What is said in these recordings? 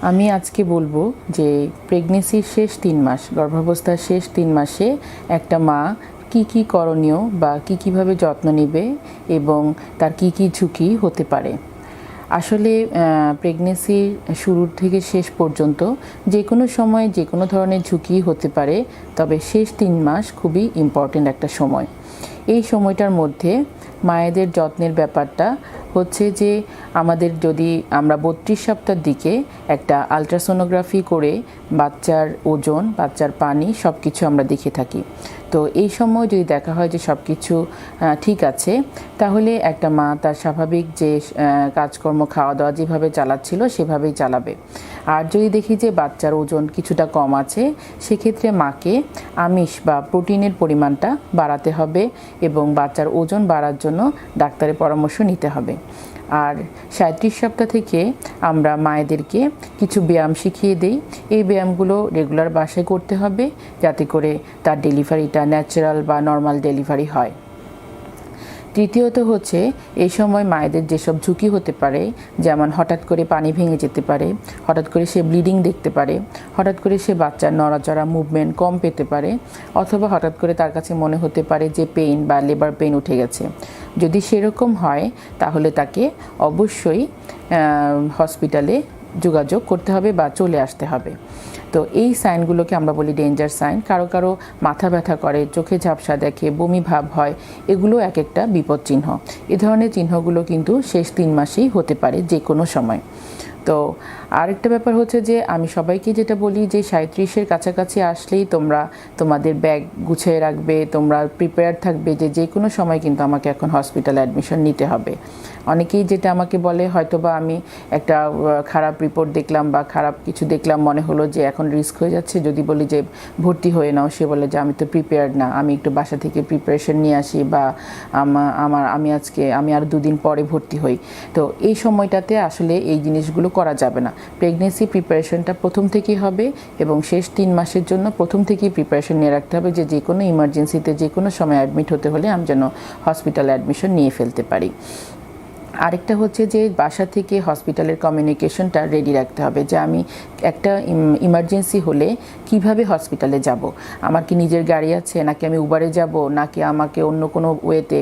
আমি আজকে বলব যে প্রেগনেন্সির শেষ তিন মাস, গর্ভাবস্থার শেষ তিন মাসে একটা মা কি কি করণীয় বা কি কীভাবে যত্ন নেবে এবং তার কি কি ঝুঁকি হতে পারে। আসলে প্রেগনেন্সির শুরুর থেকে শেষ পর্যন্ত যে কোনো সময় যে কোনো ধরনের ঝুঁকি হতে পারে, তবে শেষ তিন মাস খুবই ইম্পর্টেন্ট একটা সময়। এই সময়টার মধ্যে মায়েদের যত্নের ব্যাপারটা হচ্ছে যে আমাদের যদি আমরা বত্রিশ সপ্তাহের দিকে একটা আলট্রাসোনোগ্রাফি করে বাচ্চার ওজন, বাচ্চার পানি সব কিছু আমরা দেখে থাকি। তো এই সময় যদি দেখা হয় যে সব কিছু ঠিক আছে, তাহলে একটা মা তার স্বাভাবিক যে কাজকর্ম খাওয়া দাওয়া যেভাবে চালাচ্ছিল সেভাবেই চালাবে। আর যদি দেখি যে বাচ্চার ওজন কিছুটা কম আছে, সেক্ষেত্রে মাকে আমিষ বা প্রোটিনের পরিমাণটা বাড়াতে হবে এবং বাচ্চার ওজন বাড়ার জন্য ডাক্তারের পরামর্শ নিতে হবে। আর সাঁত্রিশ সপ্তাহ থেকে আমরা মায়েদেরকে কিছু ব্যায়াম শিখিয়ে দেই। এই ব্যায়ামগুলো রেগুলার বাসায় করতে হবে যাতে করে তার ডেলিভারিটা ন্যাচারাল বা নর্মাল ডেলিভারি হয়। তৃতীয়ত হচ্ছে, এই সময় মায়েদের যেসব ঝুঁকি হতে পারে, যেমন হঠাৎ করে পানি ভেঙে যেতে পারে, হঠাৎ করে সে ব্লিডিং দেখতে পারে, হঠাৎ করে সে বাচ্চার নড়াচড়া মুভমেন্ট কম পেতে পারে, অথবা হঠাৎ করে তার কাছে মনে হতে পারে যে পেইন বা লেবার পেইন উঠে গেছে। যদি সেরকম হয়, তাহলে তাকে অবশ্যই হসপিটালে যোগাযোগ করতে হবে বা চলে আসতে হবে। তো এই সাইনগুলোকে আমরা বলি ডেঞ্জার সাইন কারও কারও মাথা ব্যথা করে, চোখে ঝাপসা দেখে, বমি ভাব হয়, এগুলো এক একটা বিপদ চিহ্ন। এ ধরনের চিহ্নগুলো কিন্তু শেষ তিন মাসেই হতে পারে যে কোনো সময়। তো আরেকটা ব্যাপার হচ্ছে যে, আমি সবাইকে যেটা বলি যে সাঁত্রিশের কাছাকাছি আসলেই তোমরা তোমাদের ব্যাগ গুছিয়ে রাখবে, তোমরা প্রিপেয়ার থাকবে যে যে কোনো সময় কিন্তু আমাকে এখন হসপিটালে অ্যাডমিশন নিতে হবে। অনেকেই যেটা আমাকে বলে, হয়তোবা আমি একটা খারাপ রিপোর্ট দেখলাম বা খারাপ কিছু দেখলাম, মনে হলো যে এখন রিস্ক হয়ে যাচ্ছে। যদি বলি যে ভর্তি হয়ে নাও, সে বলে যে আমি তো প্রিপেয়ার্ড না, আমি একটু বাসা থেকে প্রিপারেশন নিয়ে আসি বা আমার, আমি আজকে, আমি আর দুদিন পরে ভর্তি হই। তো এই সময়টাতে আসলে এই জিনিসগুলো করা যাবে না। প্রেগনেন্সি প্রিপারেশনটা প্রথম থেকেই হবে এবং শেষ তিন মাসের জন্য প্রথম থেকেই প্রিপারেশন নিয়ে রাখতে হবে যে যে কোনো ইমার্জেন্সিতে যে কোনো সময় অ্যাডমিট হতে হলে আমি যেন হসপিটালে অ্যাডমিশন নিয়ে ফেলতে পারি। আরেকটা হচ্ছে যে বাসা থেকে হসপিটালের কমিউনিকেশনটা রেডি রাখতে হবে যে আমি একটা ইমার্জেন্সি হলে কীভাবে হসপিটালে যাব? আমার কি নিজের গাড়ি আছে? নাকি আমি উবারে যাব? নাকি আমাকে অন্য কোনো ওয়েতে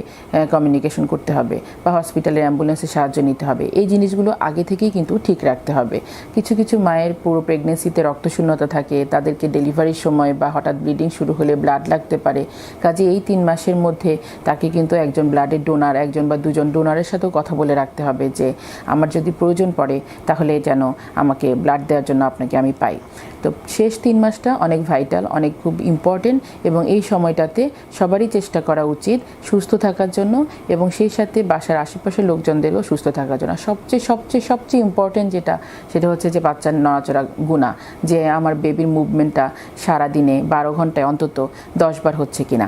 কমিউনিকেশন করতে হবে? বা হসপিটালের অ্যাম্বুলেন্সের সাহায্য নিতে হবে? এই জিনিসগুলো আগে থেকেই কিন্তু ঠিক রাখতে হবে। কিছু কিছু মায়ের পুরো প্রেগনেন্সিতে রক্তশূন্যতা থাকে, তাদেরকে ডেলিভারির সময় বা হঠাৎ ব্লিডিং শুরু হলে ব্লাড লাগতে পারে। কাজে এই তিন মাসের মধ্যে তাকে কিন্তু একজন ব্লাডের ডোনার একজন বা দুজন ডোনারের সাথেও কথা বলে রাখতে হবে যে আমার যদি প্রয়োজন পড়ে, তাহলে যেন আমাকে ব্লাড দেওয়ার জন্য আপনাকে আমি পাই। তো শেষ তিন মাসটা অনেক ভাইটাল অনেক খুব ইম্পর্টেন্ট এবং এই সময়টাতে সবারই চেষ্টা করা উচিত সুস্থ থাকার জন্য এবং সেই সাথে বাসার আশেপাশের লোকজনদেরও সুস্থ থাকার জন্য। সবচেয়ে সবচেয়ে সবচেয়ে ইম্পর্টেন্ট যেটা, সেটা হচ্ছে যে বাচ্চার নড়াচড়া গুণা, যে আমার বেবির মুভমেন্টটা সারাদিনে বারো ঘন্টায় অন্তত দশবার হচ্ছে কিনা।